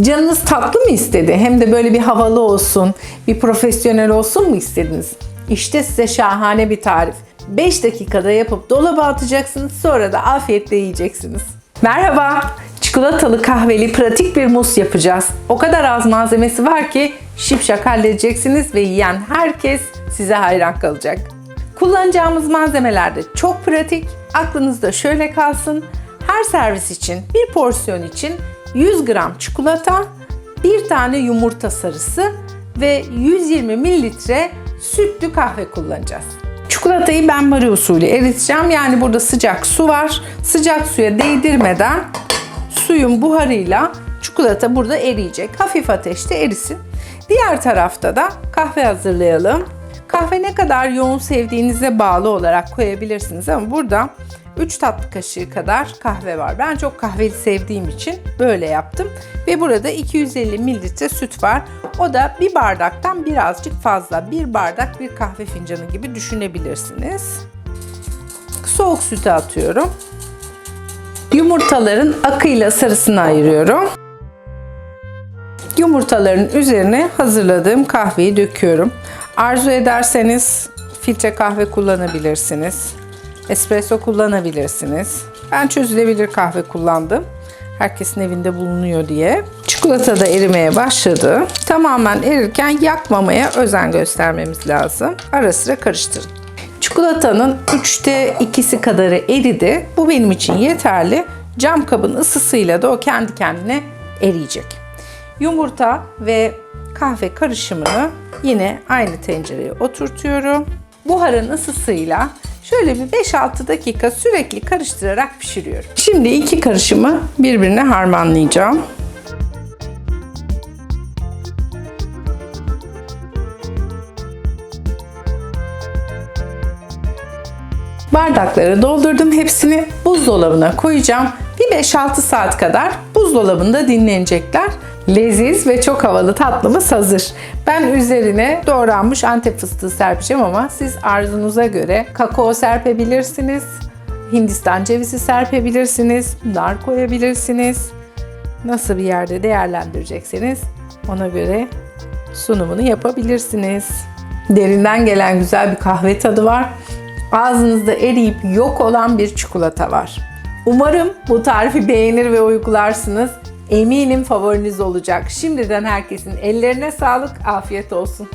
Canınız tatlı mı istedi? Hem de böyle bir havalı olsun, bir profesyonel olsun mu istediniz? İşte size şahane bir tarif. 5 dakikada yapıp dolaba atacaksınız sonra da afiyetle yiyeceksiniz. Merhaba, çikolatalı kahveli pratik bir mus yapacağız. O kadar az malzemesi var ki şipşak halledeceksiniz ve yiyen herkes size hayran kalacak. Kullanacağımız malzemeler de çok pratik. Aklınızda şöyle kalsın. Her servis için, bir porsiyon için 100 gram çikolata, bir tane yumurta sarısı ve 120 mililitre sütlü kahve kullanacağız. Çikolatayı ben Marie usulü eriteceğim. Yani burada sıcak su var. Sıcak suya değdirmeden suyun buharıyla çikolata burada eriyecek. Hafif ateşte erisin. Diğer tarafta da kahve hazırlayalım. Kahve ne kadar yoğun sevdiğinize bağlı olarak koyabilirsiniz ama burada 3 tatlı kaşığı kadar kahve var. Ben çok kahveli sevdiğim için böyle yaptım. Ve burada 250 mililitre süt var. O da bir bardaktan birazcık fazla. Bir bardak bir kahve fincanı gibi düşünebilirsiniz. Soğuk sütü atıyorum. Yumurtaların akıyla sarısını ayırıyorum. Yumurtaların üzerine hazırladığım kahveyi döküyorum. Arzu ederseniz filtre kahve kullanabilirsiniz. Espresso kullanabilirsiniz. Ben çözülebilir kahve kullandım. Herkesin evinde bulunuyor diye. Çikolata da erimeye başladı. Tamamen erirken yakmamaya özen göstermemiz lazım. Ara sıra karıştırın. Çikolatanın 3'te 2'si kadarı eridi. Bu benim için yeterli. Cam kabın ısısıyla da o kendi kendine eriyecek. Yumurta ve kahve karışımını yine aynı tencereye oturtuyorum. Buharın ısısıyla şöyle bir 5-6 dakika sürekli karıştırarak pişiriyorum. Şimdi iki karışımı birbirine harmanlayacağım. Bardakları doldurdum hepsini buzdolabına koyacağım. Bir 5-6 saat kadar buzdolabında dinlenecekler. Leziz ve çok havalı tatlımız hazır. Ben üzerine doğranmış antep fıstığı serpeceğim ama siz arzunuza göre kakao serpebilirsiniz. Hindistan cevizi serpebilirsiniz. Nar koyabilirsiniz. Nasıl bir yerde değerlendirecekseniz ona göre sunumunu yapabilirsiniz. Derinden gelen güzel bir kahve tadı var. Ağzınızda eriyip yok olan bir çikolata var. Umarım bu tarifi beğenir ve uygularsınız. Eminim favoriniz olacak. Şimdiden herkesin ellerine sağlık, afiyet olsun.